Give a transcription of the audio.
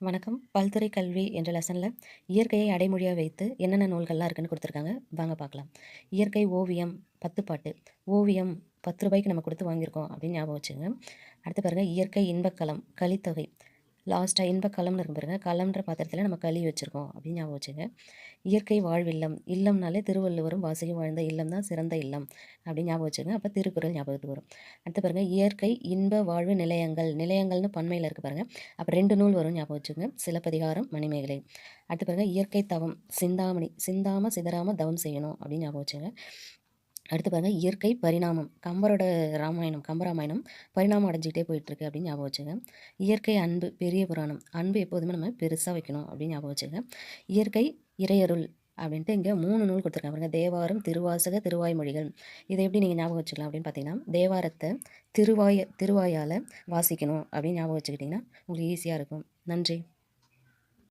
வணக்கம். பல்துறை கல்வி என்ற லெசனில் இயற்கையை அடைமொழியாக வைத்து என்னென்ன நூல்கள்லாம் இருக்குன்னு கொடுத்துருக்காங்க. வாங்க பார்க்கலாம். இயற்கை ஓவியம் பத்து பாட்டு. ஓவியம் பத்து ரூபாய்க்கு நம்ம கொடுத்து வாங்கியிருக்கோம் அப்படின்னு ஞாபகம் வச்சுங்க அடுத்து பாருங்கள் இயற்கை இன்பக்கலம் கலித்தொகை. லாஸ்ட்டாக இன்ப கலம்னு இருக்கும் பாருங்க. களம்ன்ற பாத்திரத்தில் நம்ம களி வச்சுருக்கோம். அப்படின்னு ஞாபகம் வச்சுங்க இயற்கை வாழ்வில்லம் இல்லம்னாலே திருவள்ளுவரும் வாசியும் வாழ்ந்த இல்லம் தான் சிறந்த இல்லம் அப்படின்னு ஞாபகம் வச்சுங்க அப்போ திருக்குறள் ஞாபகத்துக்கு வரும். அடுத்து பாருங்கள் இயற்கை இன்ப வாழ்வு நிலையங்கள். நிலையங்கள்னு பண்மையில் இருக்குது பாருங்கள் அப்போ ரெண்டு நூல் வரும் ஞாபகம் வச்சுங்க சிலப்பதிகாரம் மணிமேகலை. அடுத்து பாருங்கள் இயற்கை தவம் சிந்தாமணி சிந்தாமல் சிதறாமல் தவம் செய்யணும் அப்படின்னு ஞாபகம் வச்சுங்க அடுத்து பாருங்கள் இயற்கை பரிணாமம். கம்பரோட ராமாயணம் கம்பராமாயணம் பரிணாமம் அடைஞ்சிக்கிட்டே போயிட்டுருக்கு அப்படின்னு ஞாபகம் வச்சுங்க. இயற்கை அன்பு பெரிய புராணம். அன்பு எப்போதுமே நம்ம பெருசாக வைக்கணும் அப்படின்னு ஞாபகம் வச்சுங்க. இயற்கை இறையருள் அப்படின்ட்டு இங்கே மூணு நூல் கொடுத்துருக்காங்க. பாருங்கள் தேவாரம் திருவாசக திருவாய்மொழிகள். இதை எப்படி நீங்கள் ஞாபகம் வச்சுக்கலாம் அப்படின்னு பார்த்தீங்கன்னா தேவாரத்தை திருவாய திருவாயால் வாசிக்கணும் அப்படின்னு ஞாபகம் வச்சுக்கிட்டிங்கன்னா உங்களுக்கு ஈஸியாக இருக்கும். நன்றி.